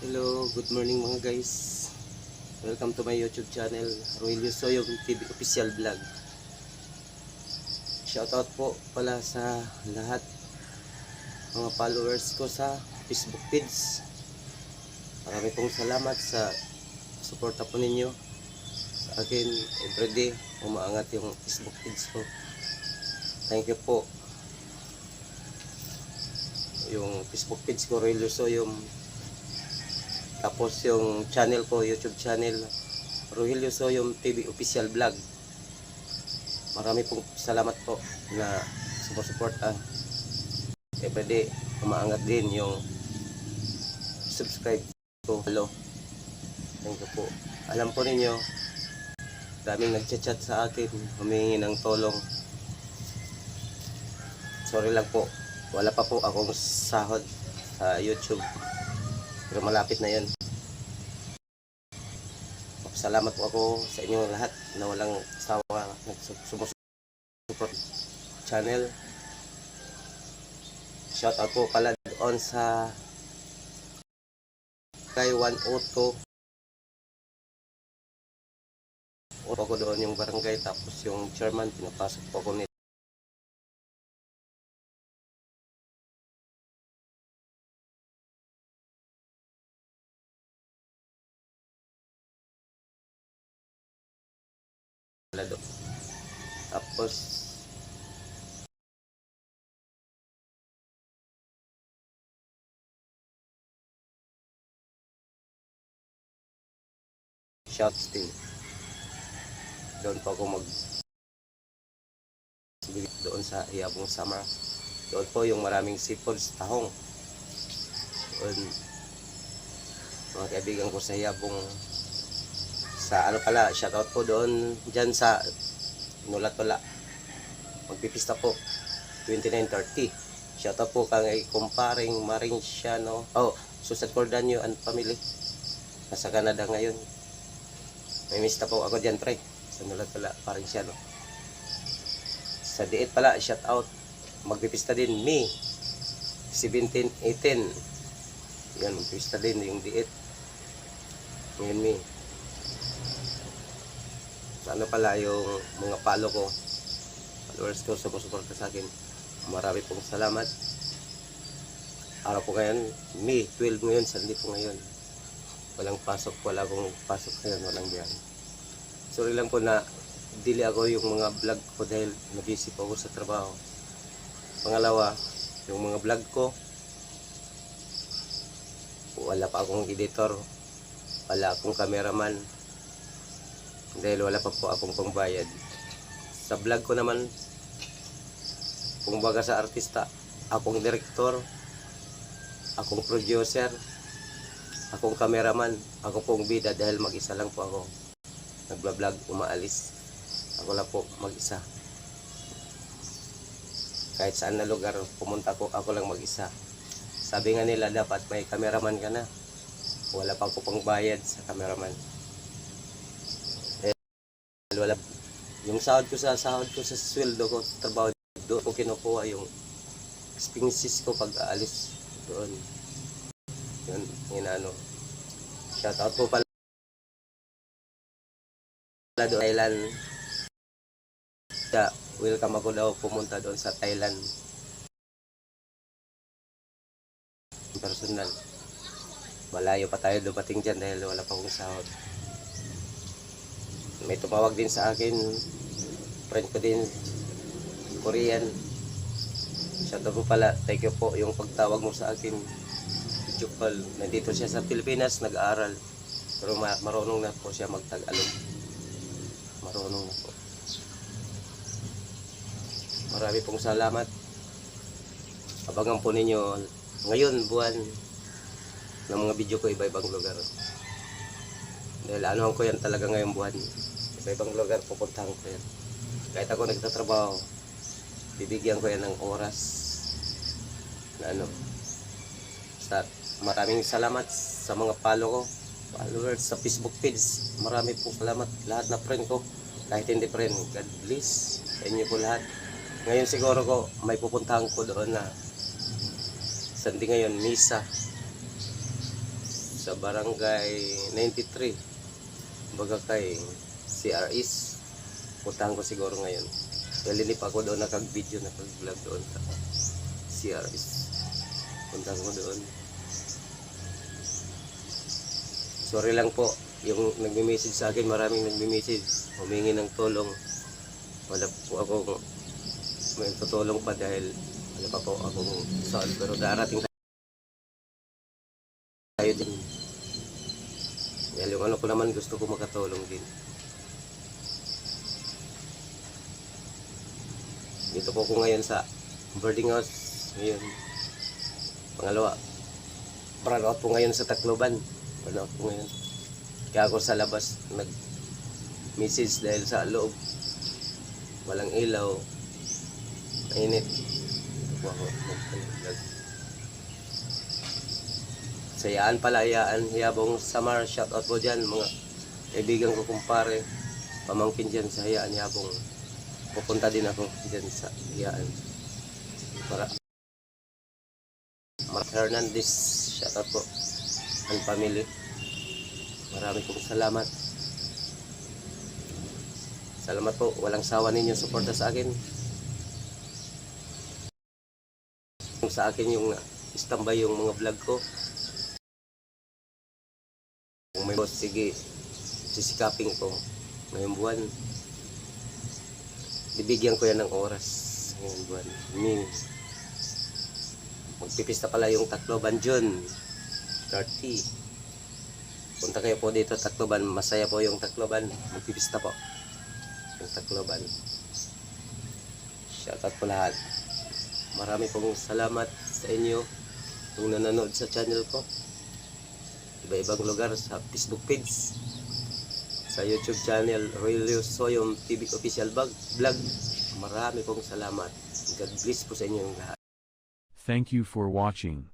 Hello, good morning mga guys. Welcome to my YouTube channel, Roelio Soyong TV Official Vlog. Shoutout po pala sa lahat mga followers ko sa Facebook page. Marami pong salamat sa suporta po ninyo sa akin everyday umaangat yung Facebook page ko. Thank you po. Yung Facebook page ko, Roelio Soyong tapos yung channel ko, YouTube channel, Rogelio Soyom TV Official Vlog. Marami pong salamat po na sumusuporta. Everyday, umaangat din yung subscribe ko. Hello. Thank you po. Alam po ninyo, daming nagchat-chat sa akin, humingi ng tulong. Sorry lang po, wala pa po akong sahod sa YouTube. Pero malapit na yan. Salamat po ako sa inyo lahat na walang sawa sumusupport channel. Shout out po pala doon sa kay 102 Upo ko doon yung barangay tapos yung chairman pinapasok po ako nito. Lado. Tapos shot still. Doon pa ako mag doon sa Iabong Summer. Doon po yung maraming seafoods, tahong. Doon, mga kaibigan ko sa Iabong sa ano pala, shoutout po doon dyan sa Nulat-Tula. Magpipista po, 2930. Shoutout po kay kumparing Marinciano. Oh, Susan Cordanio and family. Nasa Canada ngayon. May mista po ako dyan, pre. Sa Nulat-Tula, Marinciano. Sa diet pala, shoutout. Magpipista din, me. 1718. Yan, magpipista din yung diet. Ngayon, me ano pala yung mga palo ko followers ko sumusuporta sa akin. Marami pong salamat. Araw po ngayon May 12 ngayon Sunday po ngayon. Walang pasok wala akong pasok ngayon walang biyahe sorry lang po na dili ako yung mga vlog ko dahil nabisi po ako sa trabaho. Pangalawa yung mga vlog ko wala pa akong editor wala akong cameraman dahil wala pa po akong pangbayad sa vlog ko naman kung baga sa artista akong director akong producer akong cameraman ako pong bida dahil mag-isa lang po ako. Nagbablog umaalis. Ako lang po mag-isa. Kahit saan na lugar pumunta ko ako lang mag-isa. Sabi nga nila dapat may cameraman ka na. Wala pa ako pang bayad sa cameraman wala. Yung sahod ko sa sahod ko sa sweldo ko trabaho doon ko kinukuha yung expenses ko pag aalis doon. Yun inano shout out po pala. Doon Thailand. Yeah, welcome ako daw pumunta doon sa Thailand. Personal. Malayo pa tayo dumating dyan dahil wala pa akong sahod may tumawag din sa akin. Friend ko din. Korean. Shout out pala. Thank you po yung pagtawag mo sa akin. Video call nandito siya sa Pilipinas nag-aaral. Pero ma- marunong na po siya magtag-alog. Marunong na po. Marami pong salamat. Abangan po ninyo ngayon buwan ng mga video ko iba-ibang lugar. Dahil ano ko yan talaga ngayong buwan sa ibang lugar pupuntahan ko yan. Kahit ako nagtatrabaho bibigyan ko yan ng oras na ano sa maraming salamat sa mga follow ko followers sa Facebook page. Marami po salamat. Lahat na friend ko. Kahit hindi friend God bless sa inyo po lahat. Ngayon siguro ko may pupuntahan ko doon na Sunday ngayon misa. Sa barangay 93 baga kay CRS puntahan ko siguro ngayon. Galinip ako doon nakag-video nakag-vlog doon. Sa CRS puntahan ko doon. Sorry lang po yung nagme-message sa akin maraming nagme-message. Humingi ng tulong. Wala po akong may tutulong pa dahil wala pa po akong saan pero darating tayo din. Dahil yung ano ko naman gusto ko makatulong din dito po ko ngayon sa boarding house. Ngayon pangalawa. Brand out po ngayon sa Tacloban. Brand out po ngayon. Kaya ako sa labas nag message dahil sa loob. Walang ilaw. Mainit. Ito po ako. Nag sayaan pala hayaan hiyabong samar. Shout out po dyan mga kaibigan ko kumpare. Pamangkin dyan sa hayaan hiyabong pupunta din ako dyan sa hayaan para Mark Hernandez shout out po. Ang family. Marami pong salamat. Salamat po. Walang sawa ninyo suporta sa akin. Sa akin yung istambay yung mga vlog ko. Kung may boss, sige, sisikapin ko. Ngayong buwan. Bibigyan ko yan ng oras ngayong buwan. Min. Magpipista pala yung Tacloban June 30. Punta kayo po dito Tacloban. Masaya po yung Tacloban. Magpipista po. Yung Tacloban. Shoutout po lahat. Marami pong salamat sa inyo kung nanonood sa channel ko iba-ibang lugar sa Facebook page sa YouTube channel Relio Soyom TV Official vlog. marami pong salamat God bless po sa inyong lahat Thank you for watching.